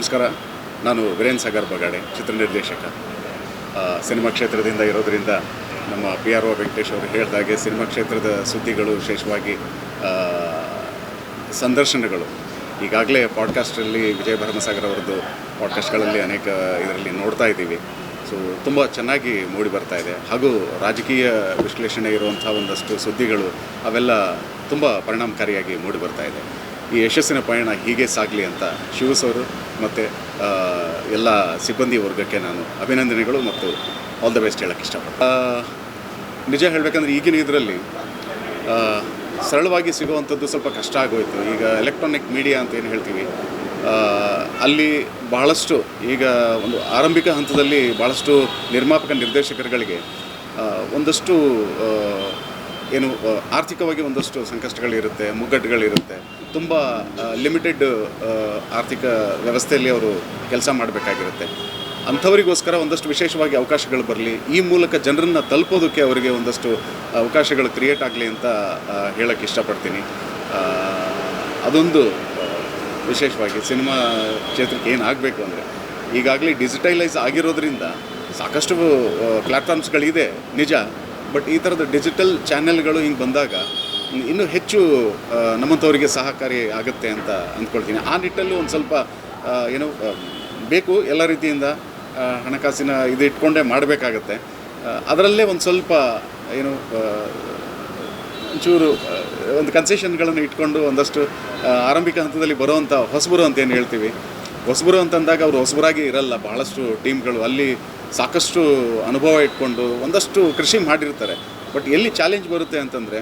ನಮಸ್ಕಾರ. ನಾನು ವೀರೇನ್ ಸಾಗರ್ ಬಗಾಡೆ, ಚಿತ್ರ ನಿರ್ದೇಶಕ. ಸಿನಿಮಾ ಕ್ಷೇತ್ರದಿಂದ ಇರೋದರಿಂದ ನಮ್ಮ ಪಿ ಆರ್ ಒ ವೆಂಕಟೇಶ್ ಅವರು ಹೇಳಿದಾಗೆ ಸಿನಿಮಾ ಕ್ಷೇತ್ರದ ಸುದ್ದಿಗಳು ವಿಶೇಷವಾಗಿ ಸಂದರ್ಶನಗಳು. ಈಗಾಗಲೇ ಪಾಡ್ಕಾಸ್ಟಲ್ಲಿ ವಿಜಯ ಭರಮಸಾಗರ್ ಅವರದ್ದು ಪಾಡ್ಕಾಸ್ಟ್ಗಳಲ್ಲಿ ಅನೇಕ ಇದರಲ್ಲಿ ನೋಡ್ತಾ ಇದ್ದೀವಿ. ಸೊ, ತುಂಬ ಚೆನ್ನಾಗಿ ಮೂಡಿ ಬರ್ತಾ ಇದೆ. ಹಾಗೂ ರಾಜಕೀಯ ವಿಶ್ಲೇಷಣೆ ಇರುವಂಥ ಒಂದಷ್ಟು ಸುದ್ದಿಗಳು ಅವೆಲ್ಲ ತುಂಬ ಪರಿಣಾಮಕಾರಿಯಾಗಿ ಮೂಡಿ ಬರ್ತಾ ಇದೆ. ಈ ಯಶಸ್ಸಿನ ಪಯಣ ಹೀಗೆ ಸಾಗಲಿ ಅಂತ ಶಿವಸ್ ಸರ್ ಮತ್ತು ಎಲ್ಲ ಸಿಬ್ಬಂದಿ ವರ್ಗಕ್ಕೆ ನಾನು ಅಭಿನಂದನೆಗಳು ಮತ್ತು ಆಲ್ ದ ಬೆಸ್ಟ್ ಹೇಳೋಕ್ಕೆ ಇಷ್ಟಪಡ್ತೀನಿ. ನಿಜ ಹೇಳಬೇಕಂದ್ರೆ ಈಗಿನ ಇದರಲ್ಲಿ ಸರಳವಾಗಿ ಸಿಗುವಂಥದ್ದು ಸ್ವಲ್ಪ ಕಷ್ಟ ಆಗೋಯಿತು. ಈಗ ಎಲೆಕ್ಟ್ರಾನಿಕ್ ಮೀಡಿಯಾ ಅಂತ ಏನು ಹೇಳ್ತೀವಿ ಅಲ್ಲಿ ಬಹಳಷ್ಟು ಈಗ ಒಂದು ಆರಂಭಿಕ ಹಂತದಲ್ಲಿ ಭಾಳಷ್ಟು ನಿರ್ಮಾಪಕ ನಿರ್ದೇಶಕರುಗಳಿಗೆ ಒಂದಷ್ಟು ಏನು ಆರ್ಥಿಕವಾಗಿ ಒಂದಷ್ಟು ಸಂಕಷ್ಟಗಳಿರುತ್ತೆ, ಮುಗ್ಗಟ್ಟುಗಳಿರುತ್ತೆ. ತುಂಬ ಲಿಮಿಟೆಡ್ ಆರ್ಥಿಕ ವ್ಯವಸ್ಥೆಯಲ್ಲಿ ಅವರು ಕೆಲಸ ಮಾಡಬೇಕಾಗಿರುತ್ತೆ. ಅಂಥವರಿಗೋಸ್ಕರ ಒಂದಷ್ಟು ವಿಶೇಷವಾಗಿ ಅವಕಾಶಗಳು ಬರಲಿ. ಈ ಮೂಲಕ ಜನರನ್ನು ತಲುಪೋದಕ್ಕೆ ಅವರಿಗೆ ಒಂದಷ್ಟು ಅವಕಾಶಗಳು ಕ್ರಿಯೇಟ್ ಆಗಲಿ ಅಂತ ಹೇಳೋಕ್ಕೆ ಇಷ್ಟಪಡ್ತೀನಿ. ಅದೊಂದು ವಿಶೇಷವಾಗಿ ಸಿನಿಮಾ ಕ್ಷೇತ್ರಕ್ಕೆ ಏನಾಗಬೇಕು ಅಂದರೆ, ಈಗಾಗಲೇ ಡಿಜಿಟಲೈಸ್ ಆಗಿರೋದ್ರಿಂದ ಸಾಕಷ್ಟು ಪ್ಲ್ಯಾಟ್ಫಾರ್ಮ್ಸ್ಗಳಿದೆ ನಿಜ ಬಟ್ ಈ ಥರದ ಡಿಜಿಟಲ್ ಚಾನೆಲ್ಗಳು ಹಿಂಗೆ ಬಂದಾಗ ಇನ್ನೂ ಹೆಚ್ಚು ನಮ್ಮಂಥವರಿಗೆ ಸಹಕಾರಿ ಆಗುತ್ತೆ ಅಂತ ಅಂದ್ಕೊಳ್ತೀನಿ. ಆ ನಿಟ್ಟಲ್ಲಿ ಒಂದು ಸ್ವಲ್ಪ ಏನು ಬೇಕು ಎಲ್ಲ ರೀತಿಯಿಂದ ಹಣಕಾಸಿನ ಇದು ಇಟ್ಕೊಂಡೇ ಮಾಡಬೇಕಾಗತ್ತೆ. ಅದರಲ್ಲೇ ಒಂದು ಸ್ವಲ್ಪ, ಏನು ಒಂಚೂರು ಒಂದು ಕನ್ಸೆಷನ್ಗಳನ್ನು ಇಟ್ಕೊಂಡು ಒಂದಷ್ಟು ಆರಂಭಿಕ ಹಂತದಲ್ಲಿ ಬರುವಂಥ ಹೊಸಬರು ಅಂತ ಏನು ಹೇಳ್ತೀವಿ ಹೊಸಬರು ಅಂತಂದಾಗ ಅವರು ಹೊಸಬರಾಗಿ ಇರಲ್ಲ. ಬಹಳಷ್ಟು ಟೀಮ್ಗಳು ಅಲ್ಲಿ ಸಾಕಷ್ಟು ಅನುಭವ ಇಟ್ಕೊಂಡು ಒಂದಷ್ಟು ಕೃಷಿ ಮಾಡಿರ್ತಾರೆ. ಬಟ್ ಎಲ್ಲಿ ಚಾಲೆಂಜ್ ಬರುತ್ತೆ ಅಂತಂದರೆ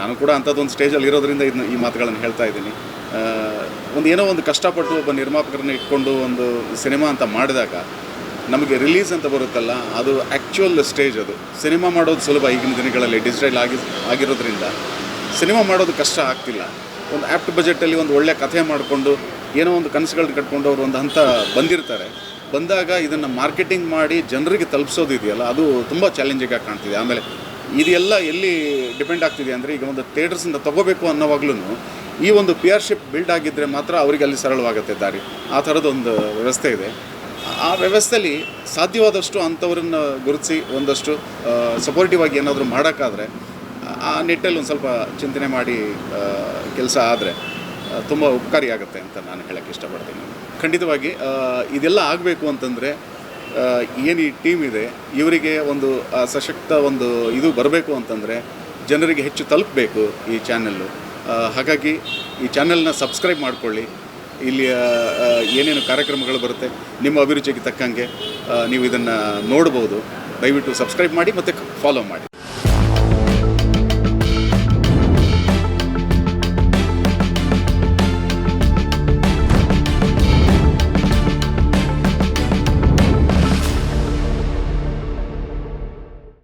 ನಾನು ಕೂಡ ಅಂಥದ್ದೊಂದು ಸ್ಟೇಜಲ್ಲಿ ಇರೋದ್ರಿಂದ ಇದನ್ನ ಈ ಮಾತುಗಳನ್ನು ಹೇಳ್ತಾ ಇದ್ದೀನಿ. ಒಂದು ಏನೋ ಒಂದು ಕಷ್ಟಪಟ್ಟು ಒಬ್ಬ ನಿರ್ಮಾಪಕರನ್ನ ಇಟ್ಕೊಂಡು ಒಂದು ಸಿನಿಮಾ ಅಂತ ಮಾಡಿದಾಗ ನಮಗೆ ರಿಲೀಸ್ ಅಂತ ಬರುತ್ತಲ್ಲ, ಅದು ಆ್ಯಕ್ಚುಯಲ್ ಸ್ಟೇಜ್ ಅದು. ಸಿನಿಮಾ ಮಾಡೋದು ಸುಲಭ ಈಗಿನ ದಿನಗಳಲ್ಲಿ ಡಿಜಿಟಲ್ ಆಗಿ, ಆಗಿರೋದ್ರಿಂದ. ಸಿನಿಮಾ ಮಾಡೋದು ಕಷ್ಟ ಆಗ್ತಿಲ್ಲ. ಒಂದು ಆ್ಯಪ್ಟ್ ಬಜೆಟಲ್ಲಿ ಒಂದು ಒಳ್ಳೆಯ ಕಥೆ ಮಾಡಿಕೊಂಡು ಏನೋ ಒಂದು ಕನಸುಗಳನ್ನ ಕಟ್ಕೊಂಡು ಅವರು ಒಂದು ಹಂತ ಬಂದಿರ್ತಾರೆ. ಬಂದಾಗ ಇದನ್ನು ಮಾರ್ಕೆಟಿಂಗ್ ಮಾಡಿ ಜನರಿಗೆ ತಲುಪಿಸೋದು ಇದೆಯಲ್ಲ, ಅದು ತುಂಬ ಚಾಲೆಂಜಿಂಗ್ ಆಗಿ ಕಾಣ್ತಿದೆ. ಆಮೇಲೆ ಇದೆಲ್ಲ ಎಲ್ಲಿ ಡಿಪೆಂಡ್ ಆಗ್ತಿದೆ ಅಂದರೆ ಈಗ ಒಂದು ಥಿಯೇಟರ್ಸಿಂದ ತಗೋಬೇಕು ಅನ್ನೋವಾಗ್ಲೂ ಈ ಒಂದು ಪಿ ಆರ್ ಶಿಪ್ ಬಿಲ್ಡ್ ಆಗಿದ್ದರೆ ಮಾತ್ರ ಅವರಿಗೆ ಅಲ್ಲಿ ಸರಳವಾಗುತ್ತೆ ದಾರಿ. ಆ ಥರದೊಂದು ವ್ಯವಸ್ಥೆ ಇದೆ. ಆ ವ್ಯವಸ್ಥೆಯಲ್ಲಿ ಸಾಧ್ಯವಾದಷ್ಟು ಅಂಥವ್ರನ್ನ ಗುರುತಿಸಿ ಒಂದಷ್ಟು ಸಪೋರ್ಟಿವ್ ಆಗಿ ಏನಾದರೂ ಮಾಡೋಕ್ಕಾದರೆ ಆ ನಿಟ್ಟಲ್ಲಿ ಒಂದು ಸ್ವಲ್ಪ ಚಿಂತನೆ ಮಾಡಿ ಕೆಲಸ ಆದರೆ ತುಂಬ ಉಪಕಾರಿಯಾಗುತ್ತೆ ಅಂತ ನಾನು ಹೇಳೋಕ್ಕೆ ಇಷ್ಟಪಡ್ತೀನಿ. ಖಂಡಿತವಾಗಿ ಇದೆಲ್ಲ ಆಗಬೇಕು ಅಂತಂದರೆ ಏನು ಈ ಟೀಮ್ ಇದೆ ಇವರಿಗೆ ಒಂದು ಸಶಕ್ತ ಒಂದು ಇದು ಬರಬೇಕು ಅಂತಂದರೆ ಜನರಿಗೆ ಹೆಚ್ಚು ತಲುಪಬೇಕು ಈ ಚಾನೆಲ್ಲು ಹಾಗಾಗಿ ಈ ಚಾನೆಲ್ನ ಸಬ್ಸ್ಕ್ರೈಬ್ ಮಾಡಿಕೊಳ್ಳಿ. ಇಲ್ಲಿಯ ಆ, ಏನೇನು ಕಾರ್ಯಕ್ರಮಗಳು ಬರುತ್ತೆ ನಿಮ್ಮ ಅಭಿರುಚಿಗೆ ತಕ್ಕಂಗೆ ನೀವು ಇದನ್ನು ನೋಡ್ಬೋದು. ದಯವಿಟ್ಟು ಸಬ್ಸ್ಕ್ರೈಬ್ ಮಾಡಿ ಮತ್ತು ಫಾಲೋ ಮಾಡಿ.